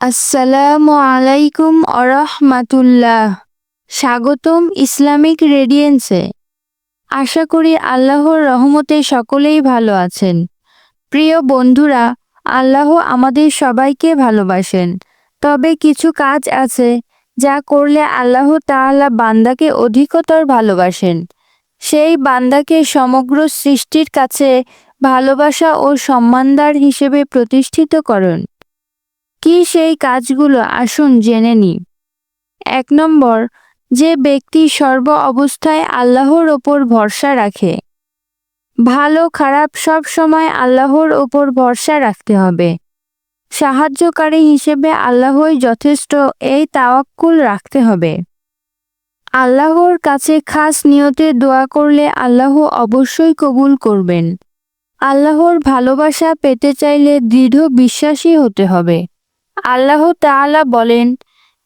আসসালামু আলাইকুম আরহামাতুল্লাহ। স্বাগতম ইসলামিক রেডিয়েন্সে। আশা করি আল্লাহর রহমতে সকলেই ভালো আছেন। প্রিয় বন্ধুরা, আল্লাহ আমাদের সবাইকে ভালোবাসেন। তবে কিছু কাজ আছে যা করলে আল্লাহ তাআলা বান্দাকে অধিকতর ভালোবাসেন। সেই বান্দাকে সমগ্র সৃষ্টির কাছে ভালোবাসা ও সম্মানদার হিসেবে প্রতিষ্ঠিত করুন। কি সেই কাজগুলো? আসুন জেনে নি এক নম্বর, যে ব্যক্তি সর্ব অবস্থায় আল্লাহর ওপর ভরসা রাখে, ভালো খারাপ সব সময় আল্লাহর ওপর ভরসা রাখতে হবে। সাহায্যকারী হিসেবে আল্লাহই যথেষ্ট, এই তাওয়াক্কুল রাখতে হবে। আল্লাহর কাছে খাস নিয়তে দোয়া করলে আল্লাহ অবশ্যই কবুল করবেন। আল্লাহর ভালোবাসা পেতে চাইলে দৃঢ় বিশ্বাসী হতে হবে। আল্লাহ তাআলা বলেন,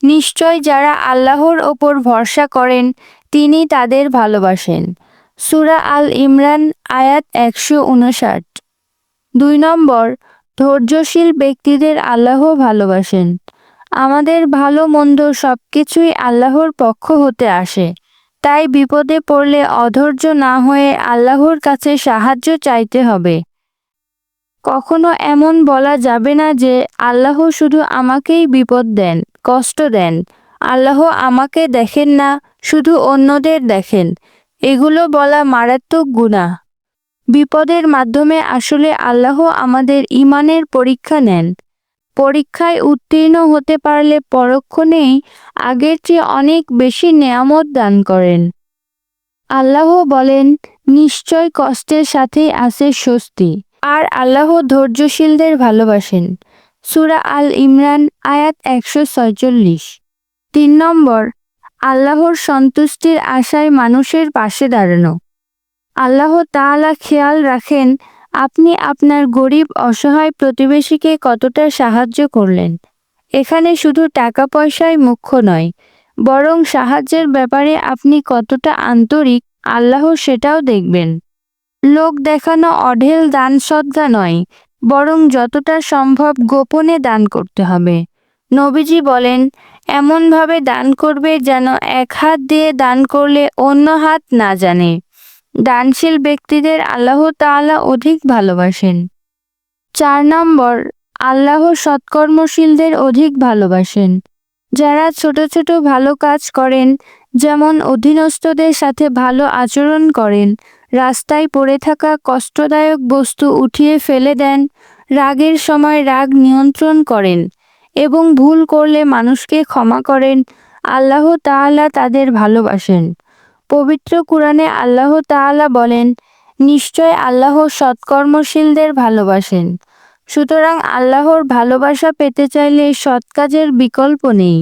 নিশ্চয় যারা আল্লাহর ওপর ভরসা করেন, তিনি তাদের ভালোবাসেন। সুরা আল ইমরান, আয়াত একশো উনষাট দুই নম্বর, ধৈর্যশীল ব্যক্তিদের আল্লাহ ভালোবাসেন। আমাদের ভালো মন্দ সব কিছুই আল্লাহর পক্ষ হতে আসে। তাই বিপদে পড়লে অধৈর্য না হয়ে আল্লাহর কাছে সাহায্য চাইতে হবে। কখনো এমন বলা যাবে না যে আল্লাহ শুধু আমাকেই বিপদ দেন, কষ্ট দেন। আল্লাহ আমাকে দেখেন না, শুধু অন্যদের দেখেন। এগুলো বলা মারাত্মক গুণা বিপদের মাধ্যমে আসলে আল্লাহ আমাদের ইমানের পরীক্ষা নেন। পরীক্ষায় উত্তীর্ণ হতে পারলে পরক্ষণেই আগের চেয়ে অনেক বেশি নেয়ামত দান করেন। আল্লাহ বলেন, নিশ্চয় কষ্টের সাথেই আছে স্বস্তি। আর আল্লাহ ধৈর্যশীলদের ভালোবাসেন। সুরা আল ইমরান, আয়াত একশো ছয়চল্লিশ। তিন নম্বর, আল্লাহর সন্তুষ্টির আশায় মানুষের পাশে দাঁড়ানো। আল্লাহ তাআলা খেয়াল রাখেন, আপনি আপনার গরিব, অসহায় প্রতিবেশীকে কতটা সাহায্য করলেন। এখানে শুধু টাকা পয়সাই মুখ্য নয়, বরং সাহায্যের ব্যাপারে আপনি কতটা আন্তরিক, আল্লাহ সেটাও দেখবেন। লোক দেখানো অঢেল দান সদ্গা নয়, বরং যতটা সম্ভব গোপনে দান করতে হবে। নবীজি বলেন, এমনভাবে দান করবে যেন এক হাত দিয়ে দান করলে অন্য হাত না জানে। দানশীল ব্যক্তিদের আল্লাহ তাআলা অধিক ভালোবাসেন। চার নম্বর, আল্লাহ সৎকর্মশীলদের অধিক ভালোবাসেন। যারা ছোট ছোট ভালো কাজ করেন, যেমন অধীনস্থদের সাথে ভালো আচরণ করেন রাস্তায় পড়ে থাকা কষ্টদায়ক বস্তু উঠিয়ে ফেলে দেন। রাগের সময় রাগ নিয়ন্ত্রণ করেন এবং ভুল করলে মানুষকে ক্ষমা করেন। আল্লাহ তাআলা তাদের ভালোবাসেন। পবিত্র কুরআনে আল্লাহ তাআলা বলেন, নিশ্চয় আল্লাহ সৎকর্মশীলদের ভালোবাসেন। সুতরাং আল্লাহর ভালোবাসা পেতে চাইলে সৎ কাজের বিকল্প নেই।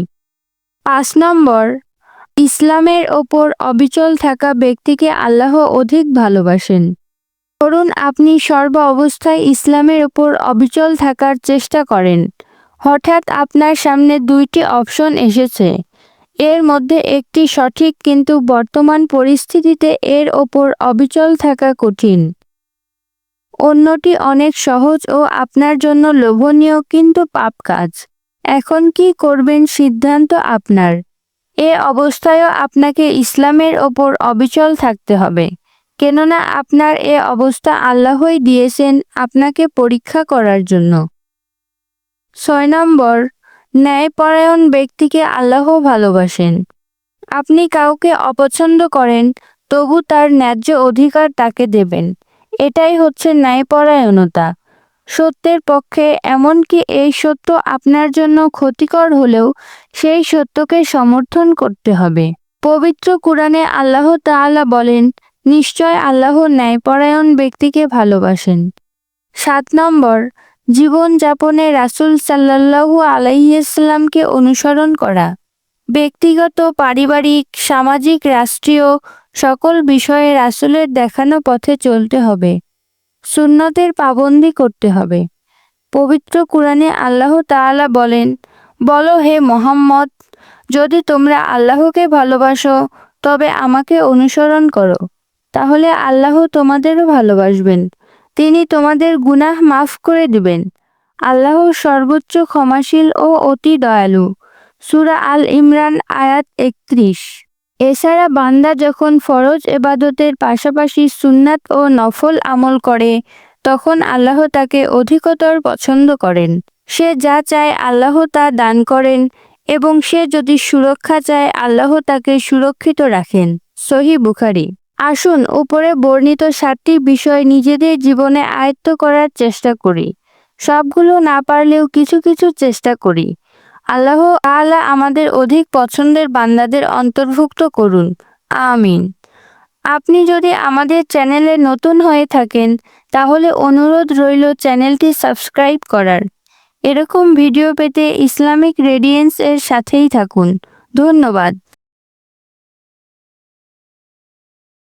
পাঁচ নম্বর ইসলামের ওপর অবিচল থাকা ব্যক্তিকে আল্লাহ অধিক ভালোবাসেন। ধরুন, আপনি সর্ব অবস্থায় ইসলামের ওপর অবিচল থাকার চেষ্টা করেন। হঠাৎ আপনার সামনে দুইটি অপশন এসেছে। এর মধ্যে একটি সঠিক কিন্তু বর্তমান পরিস্থিতিতে এর ওপর অবিচল থাকা কঠিন। অন্যটি অনেক সহজ ও আপনার জন্য লোভনীয় কিন্তু পাপ কাজ। এখন কি করবেন সিদ্ধান্ত আপনার? এ অবস্থায়ও আপনাকে ইসলামের ওপর অবিচল থাকতে হবে। কেননা আপনার এ অবস্থা আল্লাহই দিয়েছেন আপনাকে পরীক্ষা করার জন্য। ছয় নম্বর, ন্যায়পরায়ণ ব্যক্তিকে আল্লাহ ভালোবাসেন। আপনি কাউকে অপছন্দ করেন, তবু তার ন্যায্য অধিকার তাকে দেবেন। এটাই হচ্ছে ন্যায়পরায়ণতা। সত্যের পক্ষে, এমনকি এই সত্য আপনার জন্য ক্ষতিকর হলেও সেই সত্যকে সমর্থন করতে হবে। পবিত্র কুরআনে আল্লাহ তাআলা বলেন, নিশ্চয় আল্লাহ ন্যায়পরায়ণ ব্যক্তিকে ভালোবাসেন। সাত নম্বর জীবনযাপনে রাসূল সাল্লাল্লাহু আলাইসাল্লামকে অনুসরণ করা। ব্যক্তিগত, পারিবারিক, সামাজিক, রাষ্ট্রীয় সকল বিষয়ে রাসূলের দেখানো পথে চলতে হবে। সুন্নতের পাবন্দি করতে হবে। পবিত্র কুরআনে আল্লাহ তাআলা বলেন, বলো হে মোহাম্মদ, যদি তোমরা আল্লাহকে ভালোবাসো, তবে আমাকে অনুসরণ করো। তাহলে আল্লাহ তোমাদেরও ভালোবাসবেন। তিনি তোমাদের গুনাহ মাফ করে দিবেন। আল্লাহ সর্বোচ্চ ক্ষমাশীল ও অতি দয়ালু। সুরা আল ইমরান আয়াত একত্রিশ। এছাড়া বান্দা যখন ফরজ এবাদতের পাশাপাশি সুন্নাত ও নফল আমল করে, তখন আল্লাহ তাকে অধিকতর পছন্দ করেন। সে যা চায় আল্লাহ তা দান করেন এবং সে যদি সুরক্ষা চায়, আল্লাহ তাকে সুরক্ষিত রাখেন। সহি বুখারি। আসুন উপরে বর্ণিত সাতটি বিষয় নিজেদের জীবনে আয়ত্ত করার চেষ্টা করি। সবগুলো না পারলেও কিছু কিছু চেষ্টা করি। আল্লাহ আলা আমাদের অধিক পছন্দের বান্দাদের অন্তর্ভুক্ত করুন। আমিন। আপনি যদি আমাদের চ্যানেলে নতুন হয়ে থাকেন, তাহলে অনুরোধ রইল চ্যানেলটি সাবস্ক্রাইব করার। এরকম ভিডিও পেতে ইসলামিক রেডিয়েন্স এর সাথেই থাকুন। ধন্যবাদ।